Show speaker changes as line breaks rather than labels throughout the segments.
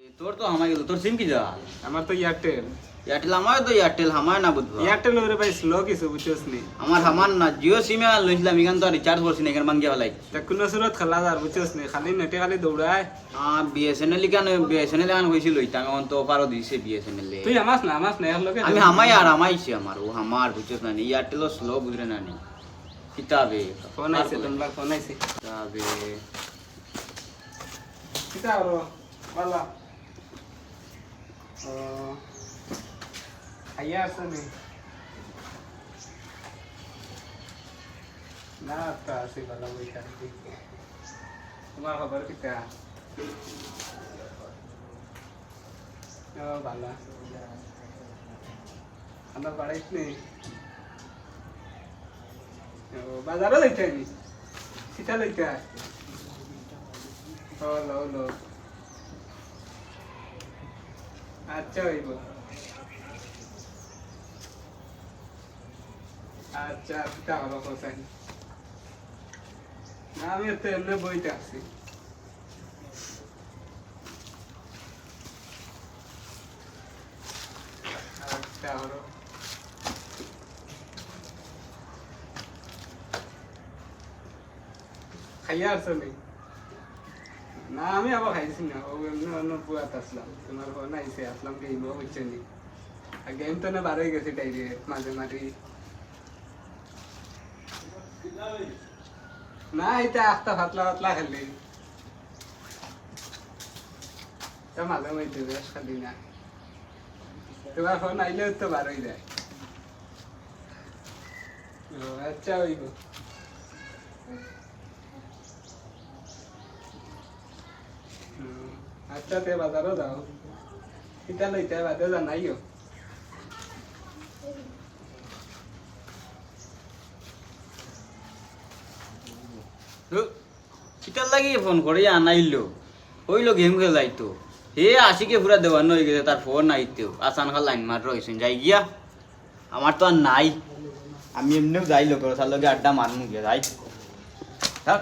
তোর তো গেল তোর সিম কি যা?
আমার তো এয়ারটেল
এয়ারটেল আমার তো এয়ারটেল হামার না বুঝব।
এয়ারটেল ওরে ভাই স্লো কিছু বুঝছস নি।
আমার হামার না জিও সিমে লইছিলাম এখান তো রিচার্জ করছি না এখানে মাঙ্গিয়া ফেলাই
তা কোনো সুরত খেলা যার বুঝছস নি খালি নেটে খালি দৌড়ায়।
আহ বিএসএনএল কেন বিএসএনএল এখন হয়েছিল লইতাম এখন তো পারো দিছে বিএসএনএল
তুই আমাস না আমাস না এর লগে
আমি হামাই আর হামাইছি আমার ও হামার বুঝছস না এয়ারটেল স্লো বুঝরে না নি। কিতাবে?
ফোন আইছে তোমরা ফোন আইছে।
কিতাবে?
কিতা ওর বালা। ও আইয়া আছে নি না তা আছে বালা বইটা তোমার খবর কিতা বালা আমরা বাড়াইছ নি বাজারও যাইতে নি কিতা লইতে লো লো আচ্ছা হইব আচ্ছা কিতা হলো কোথায় না, আমি তো এমনি বইতে আছি। আচ্ছা হলো খাইয়া আসছো নি? না, আমি আবার খাইছি না। ও এমনি অন্য পুয়াত আসলাম। তোমার ফোন আইসে আসলাম গেম বুঝছে নি। আর গেম তো না, বারোই গেছে ডাইরে মাঝে মাঝে। না এটা আস্তা ফাতলা ফাতলা খেলি। তো মাঝে মাঝে বেশ খালি না। তোমার ফোন আইলেও তো বারোই যায়। ও আচ্ছা ওইগো আচ্ছা তে বাজারও যাও। কিতা লইতে বাদে জানাইও।
কিতার লাগি ফোন করে আনাইলো। হইল গেম খেলাইতো। হে আশিকে পুরা দেওয়ানো হয়ে গেছে তার ফোন আইতেও আসান খাল লাইন মার রয়েছেন যাই গিয়া। আমার তো আর নাই। আমি এমনিও যাই লোক তার লগে আড্ডা মারমু গিয়া যাই। থাক।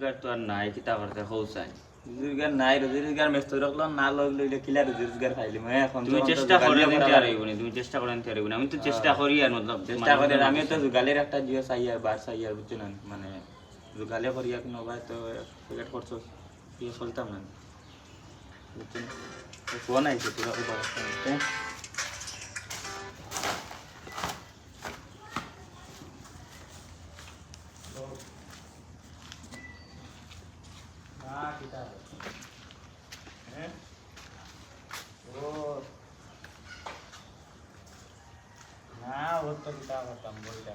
রোজগার তো আর নাই কিতা করতে হৌসাই
রোজগার নাই রোজগার মেস্ত রাখলাম না লইলে কিলা রোজগার খাইলি মই এখন
তুমি চেষ্টা করে নিতে আর হইবনি তুমি চেষ্টা করে নিতে আর হইবনি আমি তো চেষ্টা করি আর মতলব
চেষ্টা করে আমিও তো যুগালের একটা জিও চাই আর বার চাই আর বুঝছ না? মানে যুগালে করি এক নবাই তো টিকেট করছ ইয়ে চলতাম না। বুঝছ না? ফোন আইছে তোরা তো ব্যবস্থা নেই না ওর তো কিতা করতাম বইটা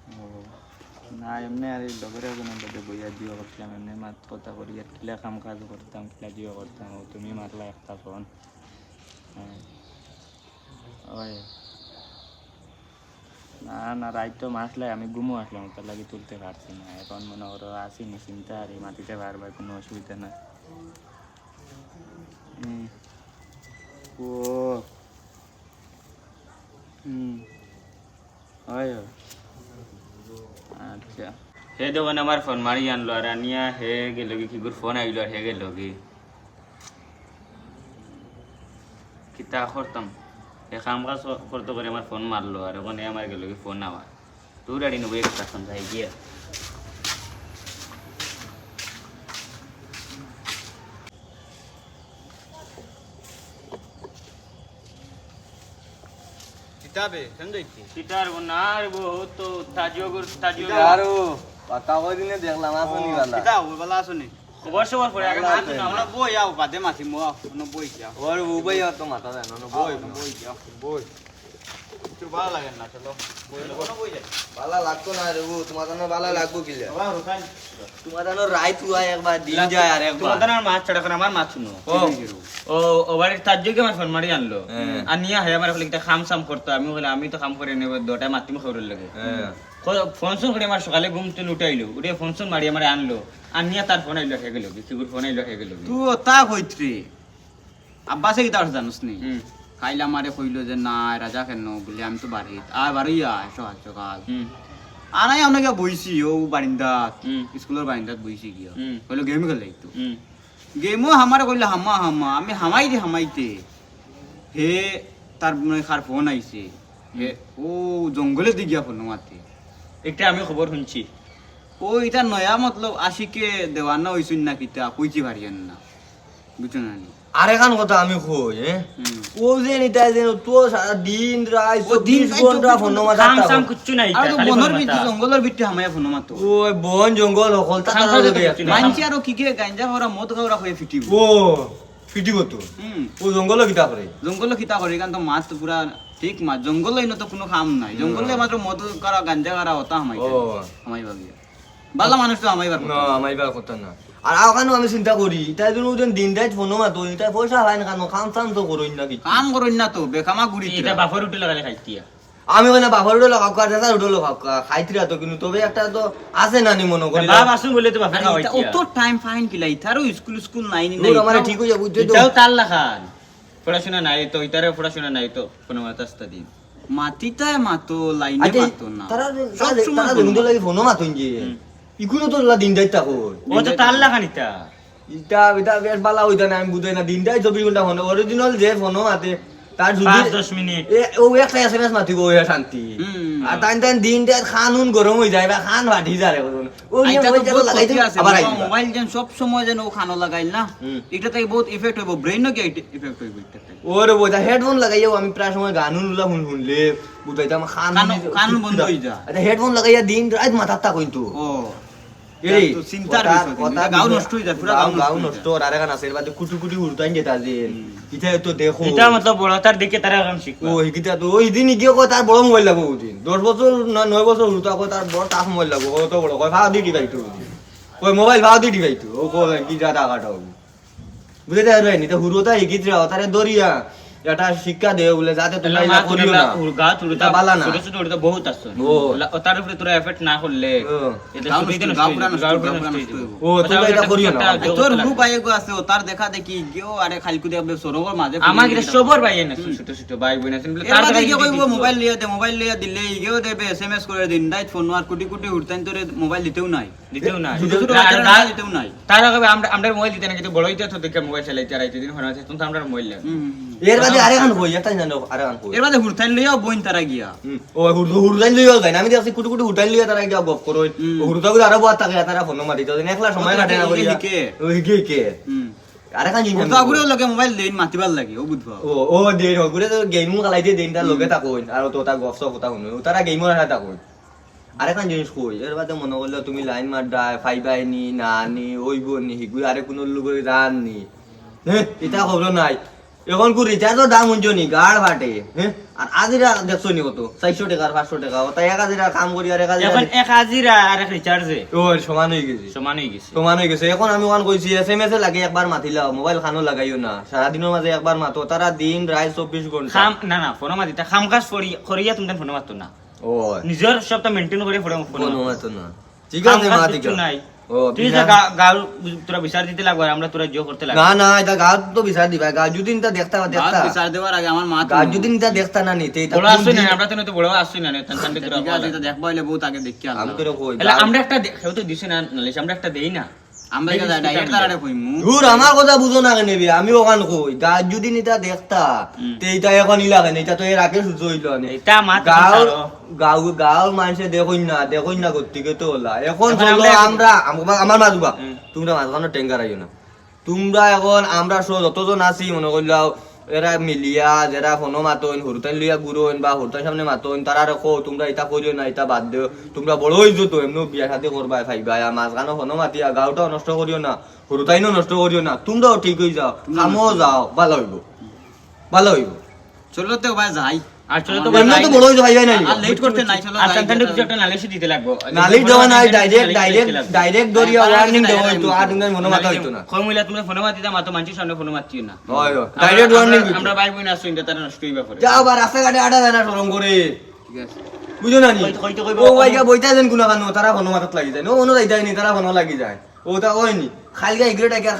ও না, এমনি আর এই লগরে কোনো বেদে বইয়া জিও করছিলাম এমনি মাত কথা করি আর কিলা কাম কাজ করতাম কিলা জিও করতাম তুমি মারলা একটা ফোন ওই না না রাইট তো মাসলে আমি ঘুমো আসলাম তার লাগি তুলতে পারছি না, এখন মনে করো আসিনি চিন্তা আর এই মাটিতে পারবার কোনো অসুবিধা নাই হুম। ও হুম হয়। আচ্ছা।
হে দোকানে আমার ফোন মারি আনলো আর আনিয়া হে গেল কি গুর ফোন আইলো আর হে গেল কি কিতা করতাম হে কাম কাজ করতে করে আমার ফোন মারলো আর ওখানে আমার গেল কি ফোন আমার তুই রেডি নেব একটা ফোন যাই গিয়া
কিতাবে সমঝাইছি
সিটার না রে বহু তো তাজিও গুর তাজিও
আরও দেখলাম আসনি বালা।
কিতা ওই বালা আসনি। খবর সবর পরে আগে মাছ না আমরা বই আও বাদে মাছি মো বই কি
ওর উবাই তো মাথা দেন বই
বই কি
বই।
ভালো লাগে না চলো। বই লোক বই যাই
বালা লাগতো না রে তোমার জন্য বালা লাগবো কিলে
বাবা রুকাই
তোমার জন্য রায় তুয়া একবার দিন যায় আর একবার।
তোমাদের আর মাছ ছাড়া করে আমার মাছ শুনো। ও ও ও বাড়ির তার যোগে আমার ফোন মারি আনলো?
হ্যাঁ।
আর নিয়ে হয় আমার বলে খাম সাম করতো। আমি বলে আমি তো কাম করে নেব দোটায় মাতিম খবরের লাগে।
হ্যাঁ।
ফোন ফোন করে আমার সকালে ঘুম তুলে উঠে আইলো। উঠে ফোন ফোন মারি আমার আনলো। আর নিয়ে তার ফোন আইলো গেল। কিগুর ফোন আইলো গেল।
তুই তা হইত্রে আব্বাসে কি তার জানোস নি?
হুম।
খাইলা মারে কইল যে না রাজা কেন? বলে আমি তো বাড়ি আয় বাড়ি আয় সকাল সকাল
হুম।
আনাই অনেকে বইছি ও বারিন্দাত। স্কুলের বারিন্দাত বইছি গিয়া। কইলো গেম খেলে তো গেমও হামারে কইলে হামা হামা আমি হামাই দে হামাইতে। হে তার মানে খার ফোন আইছে। হে ও জঙ্গলে দি গিয়া ফোন মাতে
এটা আমি খবর শুনছি।
ও এটা নয়া মতলব আশিকে দেওয়ানা হইছুন না কিতা কইছি ভারিয়ান না। বুঝছ না? নি?
আর কথা আমি কই হ্যাঁ। ও যে নিতা যে তো সারা দিন রাত
ও দিন
চব্বিশ
ঘণ্টা
ফোন মাথা
সাম কিচ্ছু নাই
আর তো বনের
মাতা।
জঙ্গলের ভিতরে হামায়া ফোন মাতো
ওই বন জঙ্গল হকল তা
তো।
মানছি আর কি কে? গাঞ্জা খাওয়া মদ খাওয়া হয়ে ফিটিব।
ও ফিটি কত
হুম।
ও জঙ্গল কিতা করে?
জঙ্গল খিতা করে? কারণ তো মাছ তো পুরা ঠিক মাছ। জঙ্গল ইনো তো কোনো কাম নাই। জঙ্গলে মাত্র মদ করা গাঞ্জা করা হতা হামাই
ও।
হামাই বাগিয়া বালা মানুষ তো হামাই বার
না আমার কথা না। আর আওখানো আমি চিন্তা করি? তাই জন্য ওজন দিন রাত ফোন মাতো তাই পয়সা হয় না কেন কাম চাম তো করই না কিছু
কাম করুন না তো বেকামা গুড়ি
এটা বাপর উঠে লাগালে খাইতিয়া
আমি ওখানে বাবার উঠে লাগাও কার দাদা উঠে লাগাও খাইতিরা তো কিন্তু তবে একটা তো আছে না নি মনে করি
বাপ আসুন বলে তো বাপে খাওয়াইতিয়া
অত টাইম ফাইন কিলা ইথারও স্কুল স্কুল নাই নি
দূর আমার ঠিক হয়ে বুঝছ তো।
এটাও তার লাখান পড়াশোনা নাই তো ইতারে পড়াশোনা নাই তো কোনো মাতাস্তা দিন
মাতিতায় মাতো লাইনে মাতো না।
তারা
সব সময়
তারা দেখুন লাগি ফোন মাতো যে ইকুনো তো লা দিন থাকো
ও তো। তার
ইটা বেশ বালা হইতা না আমি বুঝাই না। চব্বিশ ঘণ্টা ফোন অরিজিনাল যে ফোন মাতে তার যদি
দশ মিনিট।
এ ও একটা এসএমএস মাতিব ও শান্তি। আর তাই তাই দিন রাত খানুন গরম হয়ে যায় বা খান ফাটি যায় মোবাইল
যেন সব সময় যেন ও খানো লাগাইল না। এটা থেকে বহুত ইফেক্ট হইব। ব্রেইনও কি ইফেক্ট হইব
ওরে বোঝা হেডফোন লাগাইয়াও আমি প্রায় সময় গান উল্লা শুন শুনলে বুঝাইতাম খান
কান বন্ধ হয়ে যায়।
আচ্ছা হেডফোন লাগাইয়া দিন রাত মাথার তা
কিন্তু,
যে ও। মোবাইল ভাও দিয়ে দিবাই তো কি যা টাকাটা বুঝতে পারবে নি তো হুরোতা রাও তারে দরিয়া এটা শিক্ষা দে বলে যাতে তোমরা ইলা করিও না।
গা তুলতা
এটা বালা না।
ছোট ছোট উড়তা বহুত আছে।
ও।
তার উপরে তোরা এফেক্ট না করলে
ও।
এটা
গাও গাও
গাও
গাও
তোমরা এটা করিও না।
তোর। গ্রুপ আইগো আছে ও তার দেখা দেখি গেও আরে খালকু দেখবে সরোবর মাঝে
আমার এটা সবর ভাই না ছোট ছোট ভাই বোন আছেন বলে তার যদি
কইব মোবাইল লিয়ে দে মোবাইল লিয়ে দিলে ইগেও দেবে এসএমএস করে দিন। রাইট ফোন আর কোটি কোটি উঠতেন তোরে মোবাইল দিতেও নাই।
দিতেও
নাই, দিতেও নাই।
তার আগে আমরা আমরা মোবাইল দিতে না কিন্তু বড় হইতে তো দেখে মোবাইল চালাইতে আর দিন হন আছে তুমি আমরা মোবাইল লাগে
হুম, হুম, হুম।
এর বাদে আরে খান কই এটা জানো আরে খান কই
এর বাদে হুরতাইন লইয়াও বইন তারা গিয়া।
ও যায় আমি দেখছি কুটু কুটু হুরদাইন লইয়া তারা গিয়া গপ করো। হুরদা গুলো আরও বাত থাকে তারা ফোন মারি তো একলা সময়
তো
কাটে না
হিকে
করিয়া।
হিকে।
ও হিকে হিকে আরে খান
হুরতা লগে মোবাইল দেন মাতিবার লাগে ও বুঝবা
ও ও দেন হগুরে তো গেমু খেলাইতে দেন তার লগে থাকুন আর তো তার গপ সপ কথা শুনো তারা গেমর হাতে থাকুন আরে খান জিনিস কই? এর বাদে মনে করলে তুমি লাইন মার ফাইবাই নি না নি ওইব নি হিগুই আরে কোন জান নি। হ্যাঁ এটা খবর নাই। এখন কু রিচার্জও দাম উঞ্জো নি গাড় ফাটে হ্যাঁ আর আজিরা দেখছ নি কত? চারশো টাকা আর পাঁচশো টাকা তাই এক হাজিরা কাম করি আর এক হাজিরা
এখন এক হাজিরা আর এক রিচার্জে
ও সমান হয়ে গেছে।
সমান হয়ে গেছে।
সমান হয়ে গেছে। এখন আমি ওয়ান কইছি এস এম এস লাগে একবার মোবাইল খানো লাগাইও না। সারাদিনের মাঝে একবার মাতো তারা দিন রাত চব্বিশ
ঘণ্টা। না না ফোন মাতিতা খাম কাজ করিয়া তুমি ফোন মারতো না।
ও
নিজের সবটা মেনটেন করে ফোন
না। ঠিক আছে মা ঠিক
নাই।
ও
তুই যে
বিনা-
গা- গাঁর তোরা বিচার দিতে লাগবে আমরা তোরা জিও করতে লাগবে।
না না এটা গাঁত তো বিচার দিবা। যদি নিতা দেখতা দেখতা।
বিচার দেওয়ার আগে আমার মা তো
যদি নিতা দেখতা না নিতে এটা
বড় আসুই না আমরা তো নয়তো বড় আসুই না তান তান
ঠিক এটা দেখবা হইলে বহুত আগে দেখি
আমি
আল্লাহ
তো কই
এলা আমরা একটা তো দিছে না নালিশ। আমরা একটা দেই না।
আমরা এটা
এই
ডাইরেক্ট তারারে কইমু
দূর আমার কথা বুঝো না কেন আমি ওখান কই। গাছ যদি নিতা দেখতা
হুম।
এখন ইলা কেন? এটা তো এর আগে সুযোগ হইল না
এটা মাত
গাঁও গাঁও গাঁও মানুষে দেখুন না দেখুন না গতিকে তো হলা এখন
আমরা-
আমরা মাজুবা তোমরা মাঝখানে টেঙ্গার আইও না। তোমরা এখন আমরা যতজন আছি মনে করলাও এরা মিলিয়া, যারা ফোনো মাতন হরতান লইয়া গুরোইন বা হরতান সামনে মাতন তারা রেখো তোমরা এটা করিও না এটা বাদ দিও। তোমরা বড় হইছো তো এমনি বিয়া সাথে করবা ফাইবা মাঝখানে ফোনো মাতিয়া গাওটাও নষ্ট করিও না হরতাইনও নষ্ট করিও না, তোমরাও ঠিক হয়ে যাও কামও যাও ভালো হইব ভালো হইব।
চলো তো ভাই যাই। যাই, যাই,
বুঝো না নি? বইতা যেন তারা ফোন মাথাত লাগি যায়। নো অনু যাইতাই নি তারা ফোন লাগি যায়। ও তা ওই নি। খালি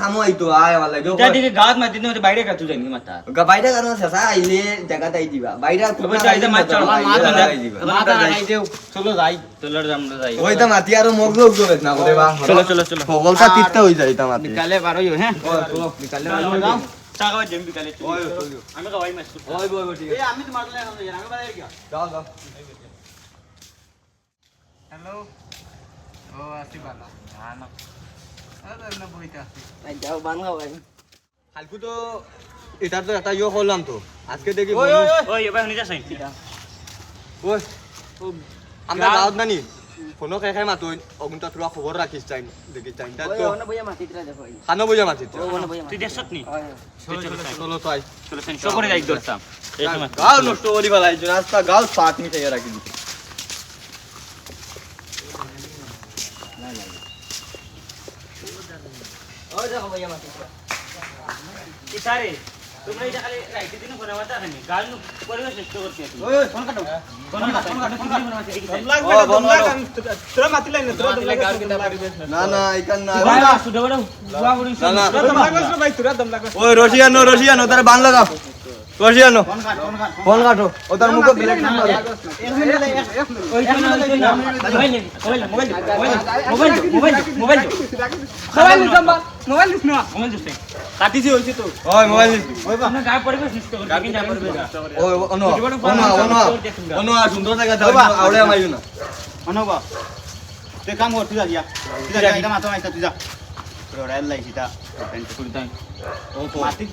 খামো আইতো আয় আমার লাগে
এটা দিকে গাঁত মাতি দিন বাইরে কাটু জানি মাথা।
বাইরে কারণ শেষা আইলে জায়গাতে আই দিবা। বাইরে
ওই তো মাছ চড়বা,
মা তো
যাই,
মাথা লাগাই দেও চলো যাই
চলো আমরা যাই।
ওই তা মাতি আর মগ লোক জোরে না করে বা
চলো চলো চলো।
সকলটা তিত্তা হই যায় তা মাতি।
বিকালে বার হইও হ্যাঁ?
বিকালে
যাও।
চা জেম বিকালে
ওই, ওই, ওই।
আমি খাওয়াই মাছ
ওই বই বই ঠিক
এই আমি তোমার লাগে এখন আমি বাইরে গিয়া
যাও যাও।
হ্যালো। ও ভালো আরে না।
যাও বান খাওয়াই
কালকু তো এটার তো একটা ইয়ে করলাম তো। আজকে দেখি
ওই ওই ওই
ওই এবার শুনি যাস
ওই। আমরা গাঁৱত নানি। ফোনো খাই খাই মাতো অগুনটা তোরা খবর রাখিস চাই দেখিস চাই তার তো খানো বুঝা মাতিস
তুই দেখছত নি? চলো চলো
চলো তো আই
চলো সেন করে যাই দরতাম এই
নষ্ট করি ফেলাই রাস্তা গাঁও পাত মিঠাই রাখি দিচ্ছি
ইতারে তোমরা এটা খালি রাইতে দিন ফোনে মাথা খানি গাল নু পরিবেশ নষ্ট করতে আছি। ফোন কাটো ফোন কাটো ফোন কাটো ফোন কাটো।
তোরা মাতিলাই না তোরা দমলা গাছ
না না ইকান না
সুদা বড়
না না।
ভাই তোরা দমলা গাছ
ওই রশিয়ানো রশিয়ানো তার বান লাগাও রশিয়ানো ফোন কাটো ও তার মুখে ব্ল্যাক নাম লাগা
ওই তো না ওই তো না mobile mobile mobile mobile mobile mobile
mobile নিছাম্বা mobile নিছ না
মোবাইল দিছে
কাটিছি হইছে তো
ওই মোবাইল
আমরা গায় পরিবেশ নষ্ট করতে কিন্তু যা পরিবেশ
ওই অনু অনু অনু অনু আর সুন্দর জায়গা যাও আউড়ে মাইও না।
অনবা তুই কাম কর তুই যা তুই যা। মাথা মাইতা তুই যা। রড়াইল লাই সিটা পেন্ট করে দাই ও মাটি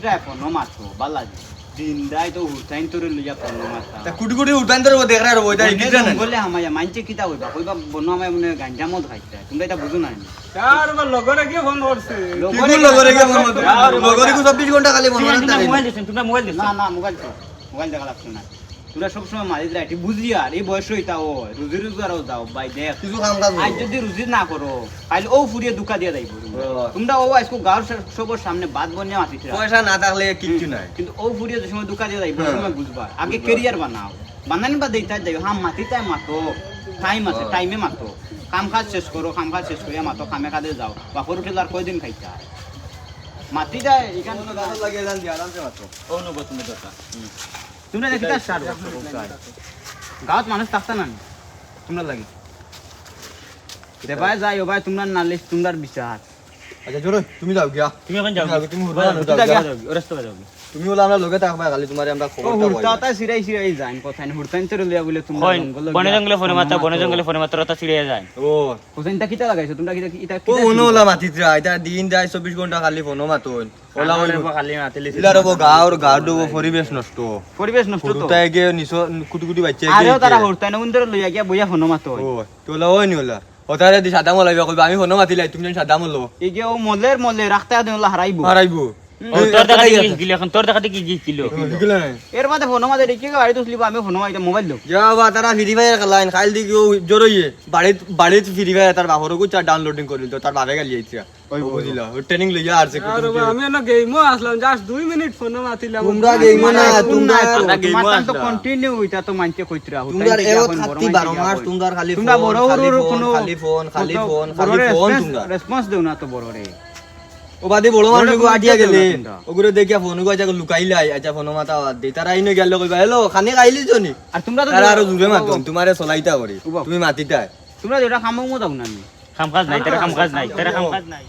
যায় ফোন মারতো বালা দিন দাই তো হুসাইন তোর লইয়া ফোন মারতা
তা কুটি কুটি উঠান তোর দেখ রে ওইটা ইকিটা না
বলে আমায় মানছে কিতা হইবা কইবা বন্ন আমায় মনে গাঞ্জা মদ খাইছে তুমি এটা বুঝো না
তার বা লগরে কি ফোন করছে
লগরে লগরে কে ফোন লগরে কি 24 ঘণ্টা খালি ফোন মারতে
মোবাইল দিছেন তুমি মোবাইল দিছেন
না না মোবাইল তো মোবাইল দেখা লাগছে না তোরা সবসময় মারি রাইটি বুঝলি আর এই বয়স হইতা ও রুজি রোজগারও যাও বাই দেখ।
কিছু কাম কাজ
আজ যদি রুজি না করো তাহলে ও ফুরিয়ে দুকা দিয়ে যাইব। তোমরা ও আজকে গাঁর সবর সামনে বাদ বনিয়া মাতিছে
পয়সা না থাকলে কিচ্ছু নাই।
কিন্তু ও ফুরিয়ে যে সময় দুকা দিয়ে যাইব
হ্যাঁ।
সময় বুঝবা। আগে কেরিয়ার বানাও। বানানি বা দেইতা যাইব হাম মাতি তাই মাতো টাইম আছে
হ্যাঁ।
টাইমে মাতো। কাম কাজ শেষ করো কাম কাজ শেষ করিয়া মাতো কামে কাজে যাও। বাপর উঠিল আর কয়দিন খাইতা? মাতি যায় এখানে
আরামসে
দরকার
তোমরা দেখিতা সার গাঁৱত মানুষ থাকতা না তোমরা লাগি। দেবাই যাই ও ভাই, তোমরা নালিশ তোমরা বিচার
আচ্ছা চলো তুমি যাও গিয়া।
তুমি এখন যাও।
তুমি হুরবা যাও
যাও, যাও।
ও রাস্তা যাও
তুমি বলে আমরা লগে থাকবা খালি তোমার আমরা
ও
খবরটা
হুড়তা তা সিরাই সিরাই যাইন কথা না হুড়তাইন লিয়া বলে তোমরা জঙ্গলে
বনে জঙ্গলে ফোনে মাতা বনে জঙ্গলে ফোনে মাতা রতা ছিড়ে যায়।
ও
হুসাইনটা কিতা লাগাইছো? তোমরা কিতা ইটা
ও ওলা এটা দিন যায় 24 ঘণ্টা খালি ফোন মাতন ওলা ওই
খালি মাতিলি
গাঁৱৰ গাঁৱৰ পরিবেশ নষ্ট।
পরিবেশ নষ্ট তো।
সৰুতাই গে নিচ কুটি কুটি বাচ্চা
আরেও তারা হুড়তাইন উন্দর লইয়া গিয়া বইয়া হনো মাতো
ও তোলা ওই নি ওলা? ওতারে দি সাদা মলাই কইবা আমি হনো মাতিলাই তুমি সাদা মলো
এই গিয়া ও মলের মলে রাখতা আদে হারাইবো
হারাইবো
তোর দেখাতে কি গিল এখন তোর দেখাতে কি গিল
এর বাদে ফোনো মাঝে রেখে গাড়ি তো স্লিপ আমি ফোনো মাইতে মোবাইল দাও
যা বা তারা ফ্রি ফায়ার খেলাইন খাইল দি কেউ জরইয়ে বাড়িত বাড়িত ফ্রি ফায়ার তার বাপরকো চার ডাউনলোডিং করিল তো তার বাপে গালি আইছিয়া ওই বুঝিলা ও ট্রেনিং লইয়া
আর আমি না গেমও আসলাম জাস্ট দুই মিনিট ফোন মাতিলাম।
তোমরা গেম না তোমরা
আমরা game
তো কন্টিনিউ হইতা তো মানতে কইতরা
তোমরা এও খাতি 12 মাস তোমরা খালি
তোমরা
ফোন,
বড়
খালি
বড় কোনো
খালি ফোন খালি ফোন খালি ফোন তোমরা।
রেসপন্স দেও না তো বড় রে
ও বাদে বড় মানুষ আটিয়া গেলে। ওগুলো দেখিয়া ফোন গো আচ্ছা লুকাইলাই আচ্ছা ফোন মাতা বাদ দে। তারা আইনো গেল কইবা হ্যালো খানি খাইলি জনি?
আর তোমরা তো
আরও জুড়ে মাতুন তোমারে চলাইতা করি। তুমি মাতিতা
তোমরা যেটা খামো মো দাও না খাম
কাম কাজ নাই তারা কাম কাজ নাই তারা কাম কাজ নাই।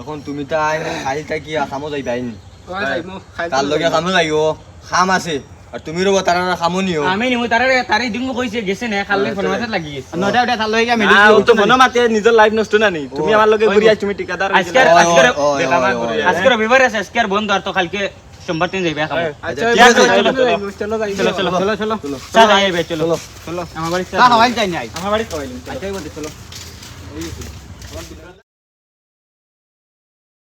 এখন তুমি তাই খালি তাকি কি
খামো যাইমু, খাইতে
তার লগে খামো লাগিব খাম আছে। আর তুমি রব তারা খামো নিও
আমি নিমু তারে তারে দিন কইছে গেছে না খালে ফোন মাথাত লাগি গেছে।
নটা ওটা লইয়া
আহ, ও
মেডিকেল
তো মনে মাতে নিজৰ লাইফ নষ্ট না নি? তুমি আমার লগে ঘুরি আইছ তুমি ঠিকাদার
আজকে আজকে আজকে রবিবার আছে আজকে আর বন্ধ আর তো কালকে সোমবার দিন যাইবে খাব
আচ্ছা চলো
আছে,
চলো।
চলো,
চলো
চলো। চলো।
চলো। চলো।
যাইবে চলো।
চলো
আমার বাড়ি
তা হাওয়াই যাই নাই
আমার বাড়ি
এই বলতে চলো